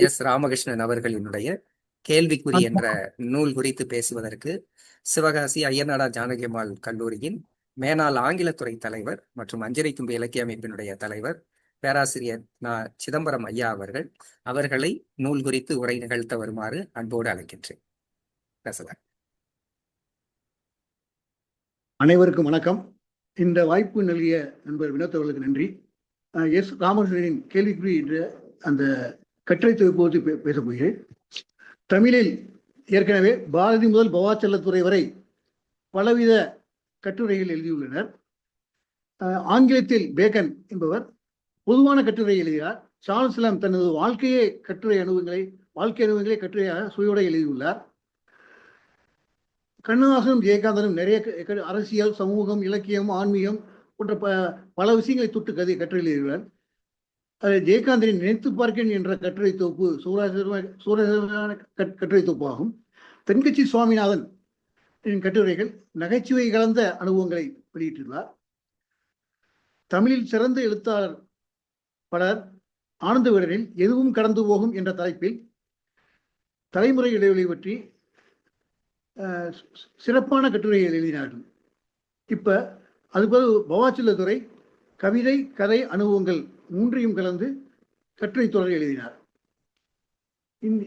S Ramakrishnan அவர்களினுடைய கேள்விக்குறி என்ற நூல் குறித்து பேசுவதற்கு சிவகாசி ஐயனாடா ஜானகிமால் கல்லூரியின் மேனாள் ஆங்கிலத்துறை தலைவர் மற்றும் அஞ்சரை தும்பி இலக்கிய அமைப்பினுடைய தலைவர் பேராசிரியர் நா. சிதம்பரம் ஐயா அவர்கள் அவர்களை நூல் குறித்து உரை நிகழ்த்த வருமாறு அன்போடு அழைக்கின்றேன். பேசலாம். அனைவருக்கும் வணக்கம். இந்த வாய்ப்பு நல்கிய நண்பர் வினோத் அவர்களுக்கு நன்றி. எஸ் ராமகிருஷ்ணனின் கேள்விக்குறி என்ற அந்த கட்டுரை தொகுப்பு பேசப் போகிறேன் தமிழில் ஏற்கனவே பாரதி முதல் பவாச்சலத்துறை வரை பலவித கட்டுரைகள் எழுதியுள்ளனர். ஆங்கிலத்தில் பேக்கன் என்பவர் பொதுவான கட்டுரை எழுதினார். சார்ல்ஸ் லாம் தனது வாழ்க்கையை கட்டுரை அனுபவங்களை வாழ்க்கை அனுபவங்களை கட்டுரையாக சுயோட எழுதியுள்ளார். கண்ணதாசனும் ஜெயகாந்தனும் நிறைய க- அரசியல் சமூகம் இலக்கியம் ஆன்மீகம் போன்ற ப பல விஷயங்களை தொட்டு கதை கட்டுரை எழுதியுள்ளார் அதை ஜெயகாந்தனின் நினைத்து பார்க்கேன் என்ற கட்டுரை தொகுப்பு சூராசிரமான சூராசரமான கட்- கட்டுரை தொகுப்பாகும். தென்கட்சி சுவாமிநாதன் கட்டுரைகள் நகைச்சுவை கலந்த அனுபவங்களை வெளியிட்டுள்ளார். தமிழில் சிறந்த எழுத்தாளர் பலர் ஆனந்த விடனில் எதுவும் கடந்து போகும் என்ற தலைப்பில் தலைமுறை இடைவெளி பற்றி சிறப்பான கட்டுரைகள் எழுதினார்கள். இப்போ அதுபோல் பவாச்சலதுரை கவிதை கதை அனுபவங்கள் மூன்றையும் கலந்து கட்டுரை தொடர் எழுதினார்.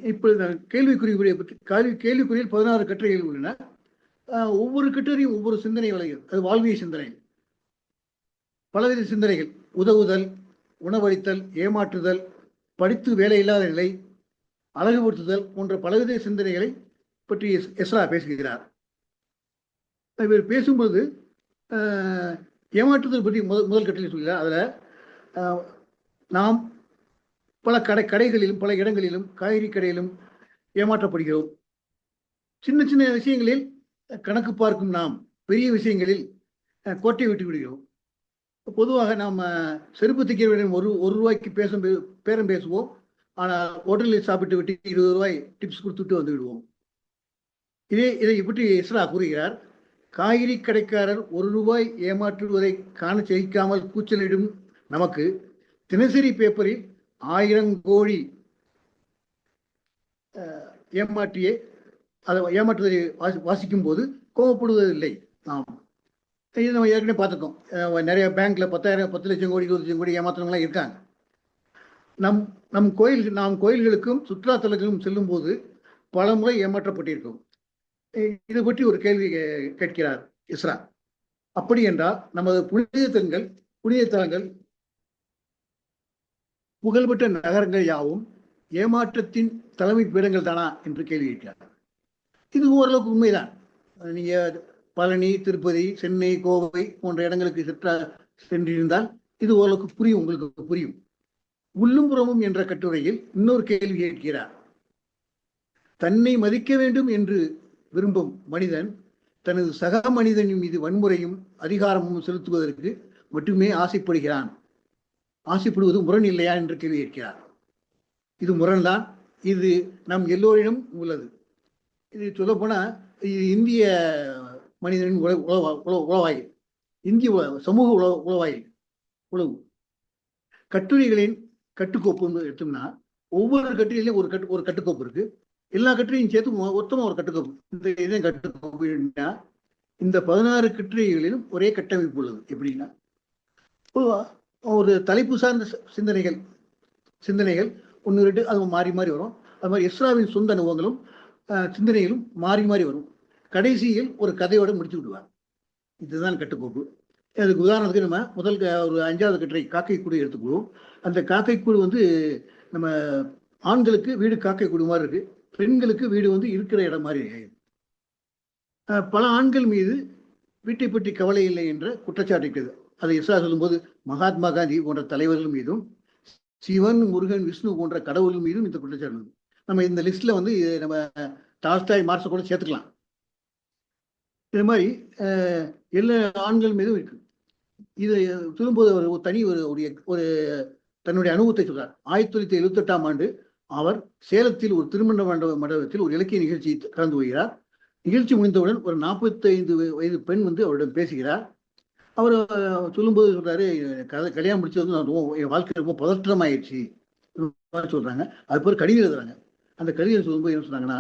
இப்பொழுது நான் கேள்விக்குறியை பற்றி கேள்வி கேள்விக்குறியில் பதினாறு கட்டுரைகள் உள்ளன. ஒவ்வொரு கட்டுரையும் ஒவ்வொரு சிந்தனை வளைகள் அது வாழ்விய சிந்தனை. பலவித சிந்தனைகள் உதவுதல் உணவளித்தல் ஏமாற்றுதல் படித்து வேலை இல்லாத நிலை அழகுபடுத்துதல் போன்ற பலவித சிந்தனைகளை பற்றி எஸ்- எஸ்ரா பேசுகிறார். இவர் பேசும்போது ஏமாற்றுதல் பற்றி முதல் முதல் கட்டளை சொல்கிறார். அதில் நாம் பல கடை கடைகளிலும் பல இடங்களிலும் காய்கறி கடையிலும் ஏமாற்றப்படுகிறோம். சின்ன சின்ன விஷயங்களில் கணக்கு பார்க்கும் நாம் பெரிய விஷயங்களில் கோட்டை விட்டு விடுகிறோம். பொதுவாக நாம் செருப்பு தைக்கிறவரிடம் ஒரு ஒரு ரூபாய்க்கு பேசும் பே- பேரம் பேசுவோம். ஆனால் ஹோட்டலில் சாப்பிட்டு விட்டு இருபது ரூபாய் டிப்ஸ் கொடுத்துட்டு வந்து விடுவோம். இதே இதை பற்றி இஸ்ரா கூறுகிறார். காய்கறி கடைக்காரர் ஒரு ரூபாய் ஏமாற்றுவதை காண ஜெயிக்காமல் கூச்சலிடும் நமக்கு தினசரி பேப்பரில் ஆயிரம் கோடி ஏமாற்றியே அதை ஏமாற்றுவதை வாசி வாசிக்கும் போது கோபப்படுவதில்லை நாம். இது நம்ம ஏற்கனவே பார்த்துருக்கோம். நிறைய பேங்க்ல பத்தாயிரம் பத்து லட்சம் கோடி இருபது லட்சம் கோடி ஏமாத்துறவங்களாம் இருக்காங்க. நம் நம் கோயில் நாம் கோயில்களுக்கும் சுற்றுலாத்தலங்களுக்கும் செல்லும் போது பல முறை ஏமாற்றப்பட்டிருக்கும் இது பற்றி ஒரு கேள்வி கே- கேட்கிறார் இஸ்ரா. அப்படி என்றால் நமது புனித தலங்கள் புனித தலங்கள் புகழ்பெற்ற நகரங்கள் யாவும் ஏமாற்றத்தின் தலைமை பீடங்கள் தானா என்று கேள்வி கேட்கிறார் இது ஓரளவுக்கு உண்மைதான். நீங்க பழனி திருப்பதி சென்னை கோவை போன்ற இடங்களுக்கு செற்ற சென்றிருந்தால் இது ஓரளவுக்கு புரியும் உங்களுக்கு புரியும். உள்ளும் புறமும் என்ற கட்டுரையில் இன்னொரு கேள்வி கேட்கிறார். தன்னை மதிக்க வேண்டும் என்று விரும்பும் மனிதன் தனது சக மனிதனின் மீது வன்முறையும் அதிகாரமும் செலுத்துவதற்கு மட்டுமே ஆசைப்படுகிறான். ஆசைப்படுவது முரண் இல்லையா என்று கேள்வி கேட்கிறார். இது முரண்தான் இது நம் எல்லோரிடம் உள்ளது. இது சொல்லப்போனால் இது இந்திய மனிதனின் உள உளவா- உள- உளவாயில். இந்திய சமூக உல உளவாயில். உழவு கட்டுரைகளின் கட்டுக்கோப்பு எடுத்தோம்னா ஒவ்வொரு கட்டுரையிலும் ஒரு கட்டு ஒரு கட்டுக்கோப்பு இருக்கு. எல்லா கட்டுரையும் சேர்த்து மொத்தமாக ஒரு கட்டுக்கோப்பு. இந்த இதே கட்டுக்கோப்பு இந்த பதினாறு கட்டுரைகளிலும் ஒரே கட்டமைப்பு உள்ளது. எப்படின்னா ஒரு தலைப்பு சார்ந்த சிந்தனைகள் சிந்தனைகள் ஒன்று ரெண்டு அது மாறி மாறி வரும். அது மாதிரி எஸ்ராவின் சொந்த அனுபவங்களும் சிந்தனைகளும் மாறி மாறி வரும். கடைசியில் ஒரு கதையோடு முடிச்சு விடுவார் இதுதான் கட்டுக்கோப்பு. அதுக்கு உதாரணத்துக்கு நம்ம முதல் க- ஒரு அஞ்சாவது கட்டுரை காக்கை கூடு எடுத்துக்குவோம் அந்த காக்கை கூடு வந்து நம்ம ஆண்களுக்கு வீடு காக்கை கூடு மாதிரி இருக்கு. பெண்களுக்கு வீடு வந்து இருக்கிற இடம் மாதிரி பல ஆண்கள் மீது வீட்டை பற்றி கவலை இல்லை என்ற குற்றச்சாட்டு இருக்குது. அதை எஸ்ரா சொல்லும்போது மகாத்மா காந்தி போன்ற தலைவர்கள் மீதும் சிவன் முருகன் விஷ்ணு போன்ற கடவுள்கள் மீதும் இந்த குற்றச்சாட்டு நம்ம இந்த லிஸ்ட்ல வந்து இது நம்ம டாஸ்டாய் மார்க்ஸை கூட சேர்த்துக்கலாம். இது மாதிரி எல்லா ஆண்கள் மீதும் இருக்கு. இது சொல்லும்போது ஒரு தனி ஒரு ஒரு ஒரு தன்னுடைய அனுபவத்தை சொல்றார். ஆயிரத்தி தொள்ளாயிரத்தி எழுபத்தி எட்டாம் ஆண்டு அவர் சேலத்தில் ஒரு திருமண மண்டப மண்டபத்தில் ஒரு இலக்கிய நிகழ்ச்சி கலந்து கொள்கிறார். நிகழ்ச்சி முடிந்தவுடன் ஒரு 45 வயது பெண் வந்து அவரிடம் பேசுகிறார். அவர் சொல்லும்போது சொல்றாரு கதை கல்யாணம் முடிச்சது வந்து நான் ரொம்ப என் வாழ்க்கை ரொம்ப பதற்றமாயிடுச்சு சொல்றாங்க. அது பேர் கடிதம் எழுதுறாங்க. அந்த கடிதம் சொல்லும்போது என்ன சொன்னாங்கன்னா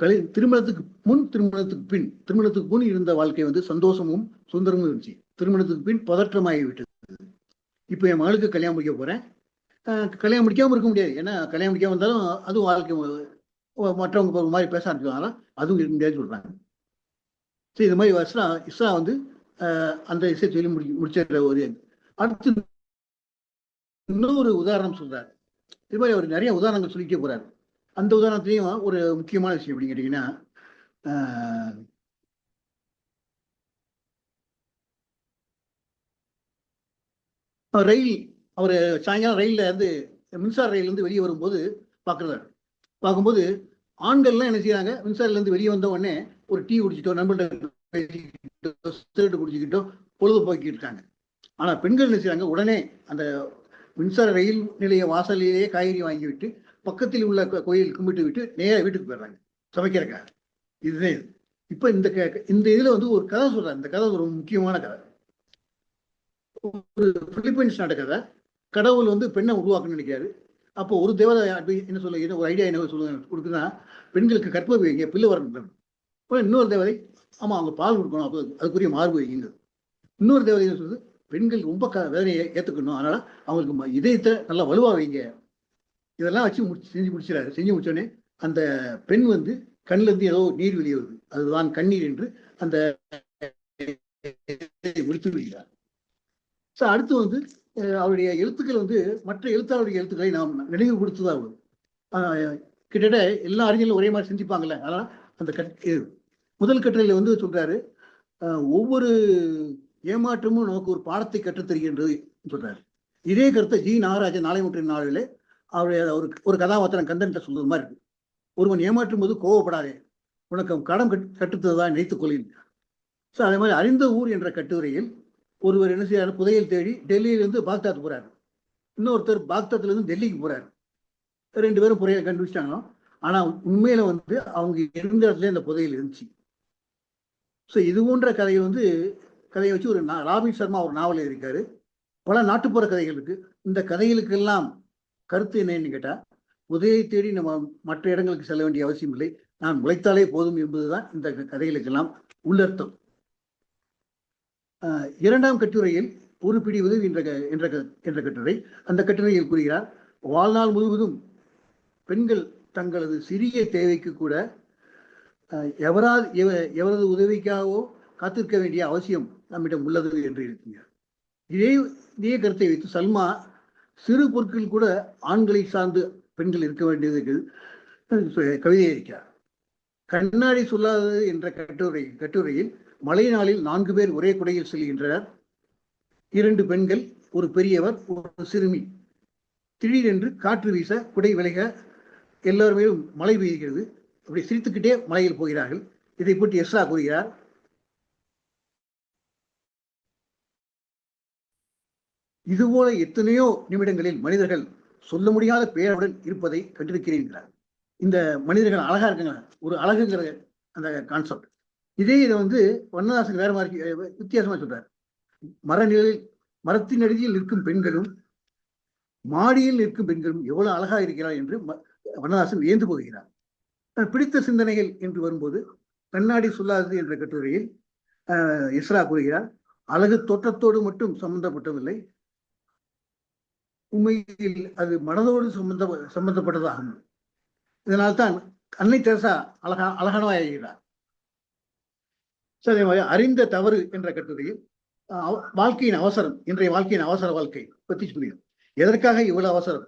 கலி திருமணத்துக்கு முன் திருமணத்துக்கு பின் திருமணத்துக்கு முன் இருந்த வாழ்க்கை வந்து சந்தோஷமும் சுந்தரமும் இருந்துச்சு. திருமணத்துக்கு பின் பதற்றமாகி விட்டது இப்போ என் மகளுக்கு கல்யாணம் முடிக்க போறேன். கல்யாணம் முடிக்காமல் இருக்க முடியாது. ஏன்னா கல்யாணம் முடிக்காம இருந்தாலும் அதுவும் வாழ்க்கை மற்றவங்க ஒரு மாதிரி பேச ஆரம்பிச்சாங்களா அதுவும் இருக்க முடியாதுன்னு சொல்றாங்க. சரி இது மாதிரி இஸ்ரா இஸ்ரா வந்து அந்த இசை சொல்லி முடி முடிச்சிடுற ஒரு அடுத்து இன்னொரு உதாரணம் சொல்றாரு. இது மாதிரி அவர் நிறைய உதாரணங்கள் சொல்லிக்க போறாரு. அந்த உதாரணத்திலையும் ஒரு முக்கியமான விஷயம் அப்படின்னு கேட்டீங்கன்னா ஆஹ், ரயில் அவர் சாயங்காலம் ரயில்ல இருந்து மின்சார ரயிலேருந்து வெளியே வரும்போது பார்க்குறாரு பார்க்கும்போது ஆண்கள்லாம் என்ன செய்யறாங்க மின்சாரிலேருந்து வெளியே வந்த உடனே ஒரு டீ குடிச்சிட்டோ நண்பர்கள்ட்ட பேசிக்கிட்டோ சிகரெட் குடிச்சிக்கிட்டோ பொழுதுபோக்கிட்டு இருக்காங்க ஆனா பெண்கள் என்ன செய்றாங்க? உடனே அந்த மின்சார ரயில் நிலைய வாசலிலேயே காய்கறி வாங்கி விட்டு பக்கத்தில் உள்ள கோயில் கும்பிட்டு விட்டு நேராக வீட்டுக்கு போயிடுறாங்க. சமைக்கிறக்காக இதுதான் இது. இப்ப இந்த க- இந்த இதுல வந்து ஒரு கதை சொல்றாங்க. இந்த கதை ஒரு முக்கியமான கதை. ஒரு பிலிப்பைன்ஸ் நாட்டு கதை. கடவுள் வந்து பெண்ணை உருவாக்கணும்னு நினைக்கிறாரு. அப்போ ஒரு தேவதை அப்படி என்ன சொல்ல ஒரு ஐடியா என்ன சொல்லுங்க கொடுக்குதுன்னா பெண்களுக்கு கற்ப வைங்க பிள்ளை வரணும் இப்போ இன்னொரு தேவதை ஆமா அவங்க பால் கொடுக்கணும். அப்போ அதுக்குரிய மார்பு வைங்க இன்னொரு தேவதை என்ன பெண்கள் ரொம்ப க வேதனையை ஏற்றுக்கணும் அதனால அவங்களுக்கு இதயத்தை நல்லா வலுவா வைங்க. இதெல்லாம் வச்சு முடிச்சு செஞ்சு முடிச்சிடாரு செஞ்சு முடிச்சோடனே அந்த பெண் வந்து கண்ணுல இருந்து ஏதோ நீர் வெளியே வருது அதுதான் கண்ணீர் என்று அந்த முடித்து விடுகிறார். ஸோ அடுத்து வந்து அவருடைய எழுத்துக்கள் வந்து மற்ற எழுத்தாளருடைய எழுத்துக்களை நாம் நினைவு கொடுத்துதான் வரும் ஆஹ், கிட்டத்தட்ட எல்லா அறிஞர்களும் ஒரே மாதிரி சிந்திப்பாங்கல்ல. அதனால அந்த கட் முதல் கட்டுரையில் வந்து சொல்றாரு ஒவ்வொரு ஏமாற்றமும் நமக்கு ஒரு பாடத்தை கற்றுத் தருகின்றது சொல்றாரு. இதே கருத்தை ஜி. நாகராஜன் நாளை முற்றின் நாளிலே அவருடைய ஒரு ஒரு கதாபாத்திரம் கந்தன்ட்ட சொல்றது மாதிரி இருக்கு. ஒருவன் ஏமாற்றும் போது கோவப்படாதே உனக்கு கடம் கடன் கட் கட்டுத்ததான் நினைத்துக் கொள்ளின் ஸோ அதே மாதிரி அறிந்த ஊர் என்ற கட்டுரையில் ஒருவர் என்ன செய்யறாரு புதையல் தேடி டெல்லியிலிருந்து பாக்தாத் போறாரு. இன்னொருத்தர் பாக்தாத்லேருந்து டெல்லிக்கு போறாரு. ரெண்டு பேரும் புதையல் கண்டுபிடிச்சிட்டாங்களோ ஆனால் உண்மையில வந்து அவங்க இருந்த இடத்துல இந்த புதையல் இருந்துச்சு. ஸோ இது போன்ற கதையை வந்து கதையை வச்சு ஒரு ராபின் சர்மா ஒரு நாவல் எழுதியிருக்காரு. பல நாட்டுப்புற கதைகள் இருக்கு. இந்த கதைகளுக்கெல்லாம் கருத்து என்னன்னு கேட்டால் உதவியை தேடி நம்ம மற்ற இடங்களுக்கு செல்ல வேண்டிய அவசியம் இல்லை. நான் உழைத்தாலே போதும் என்பதுதான் இந்த க- கதைகளுக்கெல்லாம் உள்ளர்த்தம். இரண்டாம் கட்டுரையில் ஒரு பிடி உதவி என்ற க- என்ற என்ற கட்டுரை. அந்த கட்டுரையில் கூறுகிறார் வாழ்நாள் முழுவதும் பெண்கள் தங்களது சிறிய தேவைக்கு கூட எவரா எவ- எவரது உதவிக்காகவோ காத்திருக்க வேண்டிய அவசியம் நம்மிடம் உள்ளது என்று இருக்கிறார் இதே இதே கருத்தை வைத்து சல்மா சிறு பொருட்கள் கூட ஆண்களை சார்ந்து பெண்கள் இருக்க வேண்டியது கவிதை இருக்கிறார் கண்ணாடி சொல்லாதது என்ற கட்டுரை கட்டுரையில் மழை நாளில் நான்கு பேர் ஒரே குடையில் செல்கின்றனர். இரண்டு பெண்கள் ஒரு பெரியவர் ஒரு சிறுமி. திடீரென்று காற்று வீச குடை விலக எல்லோருமே மழை பெய்கிறது. அப்படி சிரித்துக்கிட்டே மலையில் போகிறார்கள். இதை பற்றி எஸ்ரா கூறுகிறார். இதுபோல எத்தனையோ நிமிடங்களில் மனிதர்கள் சொல்ல முடியாத பேரவுடன் இருப்பதை கண்டிருக்கிறீர்களார் இந்த மனிதர்கள் அழகா இருக்குங்க. ஒரு அழகுங்கிற அந்த கான்செப்ட் இதே இதை வந்து வண்ணதாசன் வேற மாதிரி வித்தியாசமா சொல்றாரு. மரநிழலில் மரத்தின் அடியில் நிற்கும் பெண்களும் மாடியில் நிற்கும் பெண்களும் எவ்வளவு அழகா இருக்கிறார் என்று வண்ணதாசன் வியந்து போகிறார். பிடித்த சிந்தனைகள் என்று வரும்போது கண்ணாடி சொல்லாதது என்ற கட்டுரையில் அஹ், இஸ்ரா கூறுகிறார் அழகு தோற்றத்தோடு மட்டும் சம்பந்தப்பட்டதில்லை. உண்மையில் அது மனதோடு சம்பந்த சம்பந்தப்பட்டதாகும். இதனால்தான் அன்னை தெரசா அழகா அழகானவாகிறார் அதே மாதிரி அறிந்த தவறு என்ற கட்டுரையில் அவ- வாழ்க்கையின் அவசரம் இன்றைய வாழ்க்கையின் அவசர வாழ்க்கை பற்றி சொல்லியும் எதற்காக இவ்வளவு அவசரம்?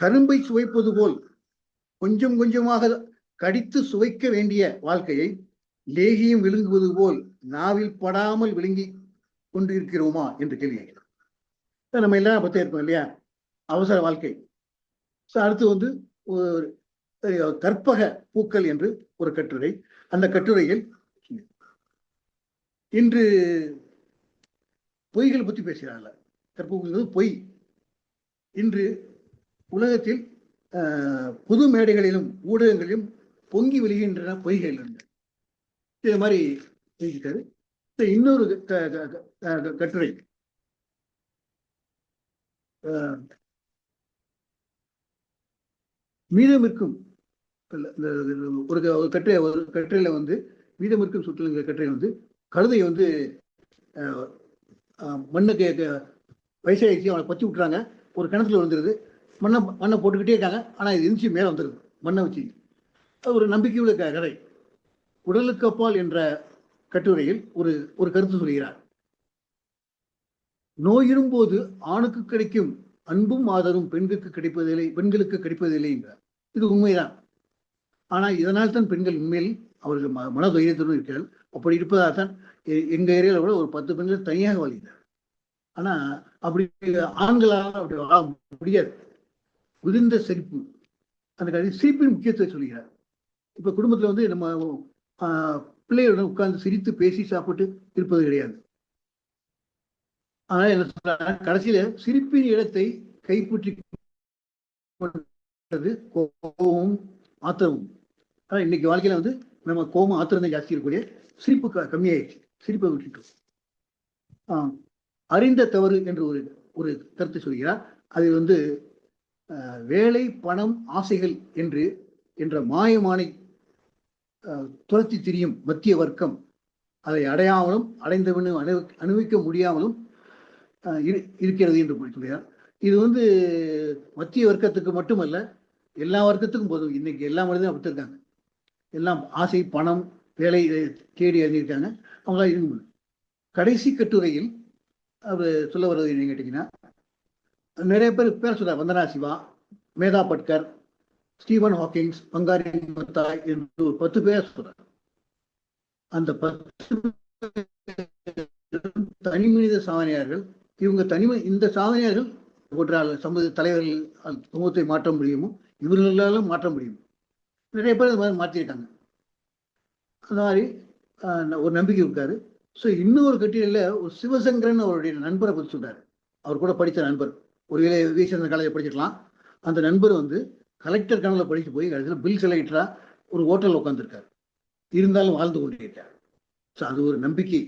கரும்பை சுவைப்பது போல் கொஞ்சம் கொஞ்சமாக கடித்து சுவைக்க வேண்டிய வாழ்க்கையை லேகியம் விழுங்குவது போல் நாவில் படாமல் விழுங்கி கொண்டு இருக்கிறோமா என்று கேள்வி கேட்கலாம் நம்ம எல்லாம் பத்தே இருக்கோம் இல்லையா? அவசர வாழ்க்கை. So, அடுத்து வந்து ஒரு கற்பக பூக்கள் என்று ஒரு கட்டுரை. அந்த கட்டுரையில் இன்று பொய்கள் பற்றி பேசுகிறார்கள். கற்பூக்கள் பொய். இன்று உலகத்தில் அஹ், பொது மேடைகளிலும் ஊடகங்களிலும் பொங்கி விழுகின்றன பொய்கள் இது மாதிரி எழுதியிருக்காரு இன்னொரு க- கட்டுரை. மீதமிருக்கும் ஒரு க- ஒரு கட்டுரை ஒரு கட்டுரையில வந்து மீதமிருக்கும் சுற்றுலங்கிற கட்டுரை வந்து கழுதை வந்து மண்ணுக்கு க- வயசாயிடுச்சு அவனை பச்சு விட்டுறாங்க. ஒரு கிணத்துல விழுந்துருது. மண்ணை மண்ணை போட்டுக்கிட்டே இருக்காங்க. ஆனால் இது எந்திரிச்சு மேலே வந்துருது மண்ணை வச்சு. அது ஒரு நம்பிக்கையுள்ள கதை. உடலுக்கு அப்பால் என்ற கட்டுரையில் ஒரு ஒரு கருத்து சொல்கிறார். நோயிரும்போது ஆணுக்கு கிடைக்கும் அன்பும் ஆதரவும் பெண்களுக்கு கிடைப்பதில்லை பெண்களுக்கு கிடைப்பதில்லை என்றார் இது உண்மைதான். ஆனால் இதனால் தான் பெண்கள் உண்மையில் அவர்கள் ம மன தைரியத்துடன் இருக்கிறார்கள். அப்படி இருப்பதாக தான் எங்க ஏரியாவில் கூட ஒரு பத்து பெண்கள் தனியாக வாழ்கிறார் ஆனா அப்படி ஆண்களால் அப்படி வாழ முடியாது. விழுந்த சிரிப்பு. அந்த கதை சிரிப்பின் முக்கியத்துவம் சொல்கிறார் இப்ப குடும்பத்துல வந்து நம்ம ஆஹ், பிள்ளைகளுடன் உட்கார்ந்து சிரித்து பேசி சாப்பிட்டு இருப்பது கிடையாது. ஆனா என்ன சொல்றாங்க? கடைசியில சிரிப்பின் இடத்தை கைப்பற்றி கொண்டது கோபமும் ஆத்திரமும். ஆனா இன்னைக்கு வாழ்க்கையில வந்து நம்ம கோபம் ஆத்திரம் தான் ஜாஸ்தி இருக்கக்கூடிய சிரிப்பு க- கம்மியாயிடுச்சு. சிரிப்பை விட்டுட்டோம். ஆஹ், அறிந்த தவறு என்று ஒரு ஒரு கருத்து சொல்கிறார். அது வந்து வேலை பணம் ஆசைகள் என்று என்ற மாயமானை துரத்தி திரியும் மத்திய வர்க்கம் அதை அடையாமலும் அடைந்தவனு அணு அனுபவிக்க முடியாமலும் இரு- இருக்கிறது என்று சொல்கிறார் இது வந்து மத்திய வர்க்கத்துக்கு மட்டுமல்ல எல்லா வர்க்கத்துக்கும் போதும். இன்னைக்கு எல்லா மனிதனும் அப்படி இருக்காங்க. எல்லாம் ஆசை பணம் வேலை தேடி அறிஞ்சிருக்காங்க. அவங்களாம் இருக்க கடைசி கட்டுரையில் அவர் சொல்ல வருவது என்ன கேட்டீங்கன்னா நிறைய பேர் பேர் சொல்றார் Vandana Shiva Medha Patkar Stephen Hawkings Wangari Maathai என்று ஒரு பத்து பேர் சொல்றாரு அந்த பத்து தனி மனித சாதனையாளர்கள் இவங்க தனிமை இந்த சாதனையாளர்கள் ஒன்றால் சமூக தலைவர்கள் சமூகத்தை மாற்ற முடியுமோ இவர்களாலும் மாற்ற முடியும்? நிறைய பேர் அது மாதிரி மாற்றிருக்காங்க அந்த மாதிரி ஆஹ், ஒரு நம்பிக்கை இருக்காரு. ஸோ இன்னொரு கட்டிடல ஒரு சிவசங்கரன் அவருடைய நண்பரை பற்றி சொல்றாரு. அவர் கூட படித்த நண்பர். ஒருவேளை விவேசந்திர காலேஜ் படிச்சிருக்கலாம். அந்த நண்பர் வந்து கலெக்டர் கனவுல படித்து போய் கடைசியில் பில் கலெக்டரா ஒரு ஹோட்டலில் உட்காந்துருக்காரு இருந்தாலும் வாழ்ந்து கொண்டிருக்கார் ஸோ அது ஒரு நம்பிக்கை.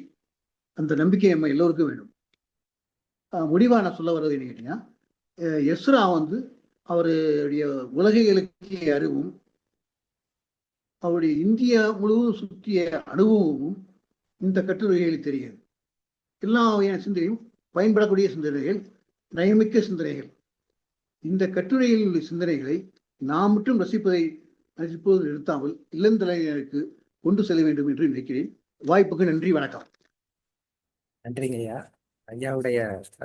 அந்த நம்பிக்கை நம்ம எல்லோருக்கும் வேணும் ஆஹ் முடிவா நான் சொல்ல வர்றது என்ன கேட்டீங்கன்னா எஸ்ரா வந்து அவருடைய உலக இலக்கிய அறிவும் அவருடைய இந்தியா முழுவதும் சுற்றிய அனுபவமும் இந்த கட்டுரைகளில் தெரிகிறது. எல்லா வகையான சிந்தனையும் பயன்படக்கூடிய சிந்தனைகள் நயமிக்க சிந்தனைகள். இந்த கட்டுரையில் உள்ள சிந்தனைகளை நாம் மட்டும் ரசிப்பதை ரசிப்பது நிறுத்தாமல் இளந்தலைவருக்கு கொண்டு செல்ல வேண்டும் என்று நினைக்கிறேன். வாய்ப்புக்கு நன்றி வணக்கம். நன்றிங்க ஐயா ஐயாவுடைய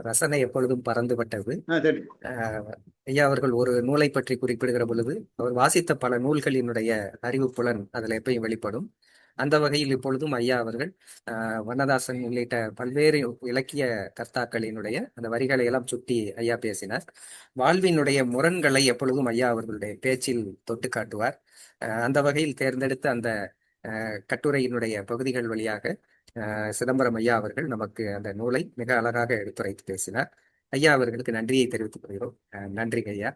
ரசனை எப்பொழுதும் பறந்துபட்டது ஐயா அவர்கள் ஒரு நூலை பற்றி குறிப்பிடுகிற பொழுது அவர் வாசித்த பல நூல்களினுடைய அறிவு புலன் அதில் எப்பயும் வெளிப்படும். அந்த வகையில் இப்பொழுதும் ஐயா அவர்கள் ஆஹ் வண்ணதாசன் உள்ளிட்ட பல்வேறு இலக்கிய கர்த்தாக்களினுடைய அந்த வரிகளை எல்லாம் சுட்டி ஐயா பேசினார். வாழ்வினுடைய முரண்களை எப்பொழுதும் ஐயா அவர்களுடைய பேச்சில் தொட்டு காட்டுவார். அந்த வகையில் தேர்ந்தெடுத்த அந்த ஆஹ் கட்டுரையினுடைய பகுதிகள் வழியாக ஆஹ் சிதம்பரம் ஐயா அவர்கள் நமக்கு அந்த நூலை மிக அழகாக எடுத்துரைத்து பேசினார். ஐயா அவர்களுக்கு நன்றியை தெரிவித்துக் கொள்கிறோம். நன்றி ஐயா.